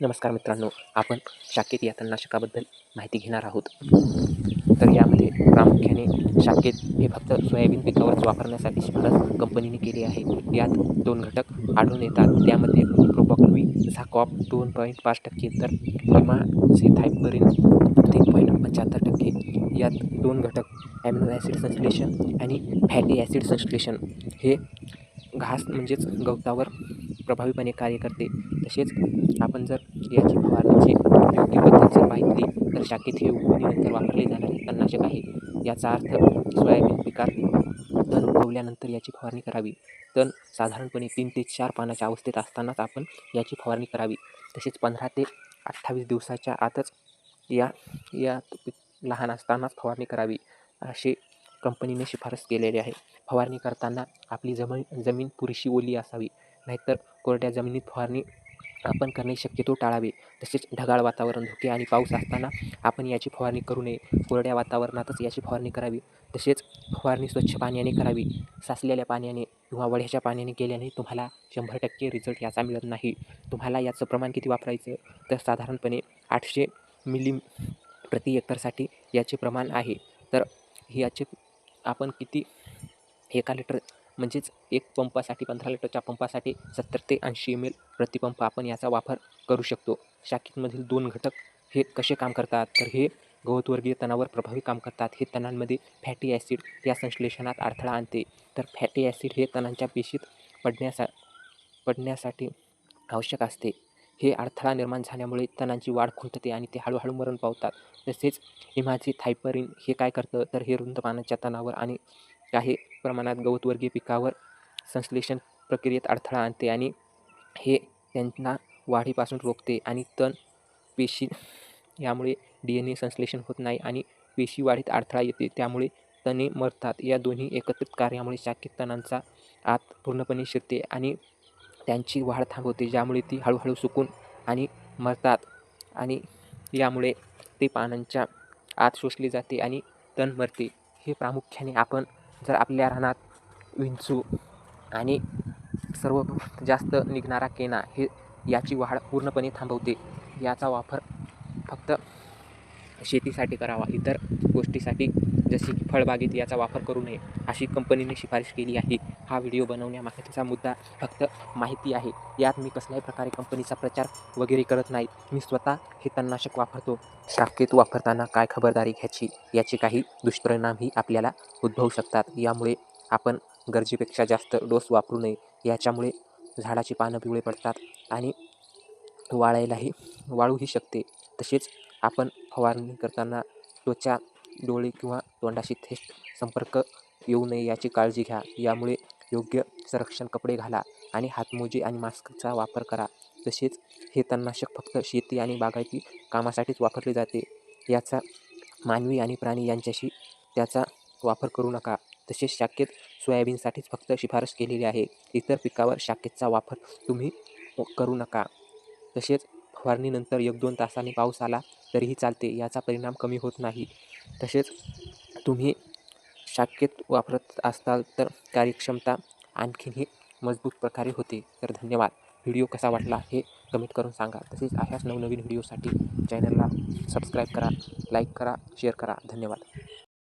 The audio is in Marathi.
नमस्कार मित्रांनो आपण शाखेत या तणनाशकाबद्दल माहिती घेणार आहोत. तर यामध्ये प्रामुख्याने शाखेत हे फक्त सोयाबीन पिकावरच वापरण्यासाठी शिफारस कंपनीने केली आहे. यात दोन घटक आढळून येतात. त्यामध्ये प्रोपॉक्लवी झाकॉप दोन पॉईंट पाच टक्के तर विमा सिथायपरिन तीन पॉईंट पंच्याहत्तर टक्के. यात दोन घटक ॲमिनो ॲसिड संश्लेषण आणि फॅटी ॲसिड संश्लेषण. हे घास म्हणजेच गवतावर प्रभावीपणे कार्य करते. तसेच आपण जर याची फवारणीची योग्य पद्धत जर माहिती तर शाखेत हे उगवणीनंतर वापरले जाणारे तणनाशक आहे. याचा अर्थ सोयाबीन पिकात तण उगवल्यानंतर याची फवारणी करावी. तण साधारणपणे तीन ते चार पानाच्या अवस्थेत असतानाच आपण याची फवारणी करावी. तसेच पंधरा ते अठ्ठावीस दिवसाच्या आतच या या लहान असतानाच फवारणी करावी असे कंपनीने शिफारस केलेली आहे. फवारणी करताना आपली जमीन जमीन पुरेशी ओली असावी. नाहीतर कोरड्या जमिनीत फवारणी आपण करणे शक्यतो टाळावे. तसेच ढगाळ वातावरण धुके आणि पाऊस असताना आपण याची फवारणी करू नये. कोरड्या वातावरणातच याची फवारणी करावी. तसेच फवारणी स्वच्छ पाण्याने करावी. साचलेल्या पाण्याने किंवा वड्याच्या पाण्याने केल्याने तुम्हाला शंभर टक्के रिझल्ट याचा मिळत नाही. तुम्हाला याचं प्रमाण किती वापरायचं? तर साधारणपणे आठशे मिली प्रति एकरसाठी याचे प्रमाण आहे. तर याचे आपण किती एका लिटर म्हणजेच एक पंपासाठी पंधरा लिटरच्या पंपासाठी सत्तर ते ऐंशी एम एल प्रतिपंप आपण याचा वापर करू शकतो. शाखेतमधील दोन घटक हे कसे काम करतात? तर हे गवतवर्गीय तणावर प्रभावी काम करतात. हे तणांमध्ये फॅटी ॲसिड या संश्लेषणात अडथळा आणते. तर फॅटी ॲसिड हे तणांच्या पेशीत पडण्यासा पडण्यासाठी आवश्यक असते. हे अडथळा निर्माण झाल्यामुळे तणांची वाढ खुंटते आणि ते हळूहळू मरण पावतात. तसेच इमाची थायपरिन हे काय करतं? तर हे रुंद पानाच्या तणावर आणि काही प्रमाणात गवतवर्गीय पिकावर संश्लेषण प्रक्रियेत अडथळा आणते आणि हे त्यांना वाढीपासून रोखते आणि तण पेशी यामुळे डी एन ए संश्लेषण होत नाही आणि पेशी वाढीत अडथळा येते. त्यामुळे तणे मरतात. या दोन्ही एकत्रित कार्यामुळे शाखेत तणांचा आत पूर्णपणे शिरते आणि त्यांची वाढ थांबवते ज्यामुळे ती हळूहळू सुकून आणि मरतात आणि यामुळे ते पानांच्या आत शोषली जाते आणि तण मरते. हे प्रामुख्याने आपण जर आपल्या रानात विंचू आणि सर्व जास्त निघणारा केना हे याची वाढ पूर्णपणे थांबवते याचा वापर फक्त शेतीसाठी करावा इतर गोष्टीसाठी जसे की फळबागेत याचा वापर करू नये अशी कंपनीने शिफारस केली आहे. हा व्हिडिओ बनवण्यामागचा मुद्दा फक्त माहिती आहे. यात मी कसल्याही प्रकारे कंपनीचा प्रचार वगैरे करत नाही. मी स्वतः हे तणनाशक वापरतो. शाखेत वापरताना काय खबरदारी घ्यायची याचे काही दुष्परिणामही आपल्याला उद्भवू शकतात. यामुळे आपण गरजेपेक्षा जास्त डोस वापरू नये. याच्यामुळे झाडाची पानं पिवळे पडतात आणि वाळायलाही वाळूही शकते. तसेच आपण फवारणी करताना त्वचा डोळे किंवा तोंडाशी थेट संपर्क येऊ नये याची काळजी घ्या. यामुळे योग्य संरक्षण कपडे घाला आणि हातमोजे आणि मास्कचा वापर करा. तसेच हे तणनाशक फक्त शेती आणि बागायती कामासाठीच वापरले जाते. याचा मानवी आणि प्राणी यांच्याशी त्याचा वापर करू नका. तसेच शाखेत सोयाबीनसाठीच फक्त शिफारस केलेली आहे. इतर पिकावर शाखेचा वापर तुम्ही करू नका. तसेच फवारणीनंतर एक दोन तासांनी पाऊस आला तरीही चालते याचा परिणाम कमी होत नाही. तसेच तुम्ही शाखेत वापरत असाल तर कार्यक्षमता आणखीनही मजबूत प्रकारे होते. तर धन्यवाद. व्हिडिओ कसा वाटला हे कमेंट करून सांगा. तसेच अशाच नवनवीन व्हिडिओसाठी चॅनलला सबस्क्राईब करा लाईक करा शेअर करा. धन्यवाद.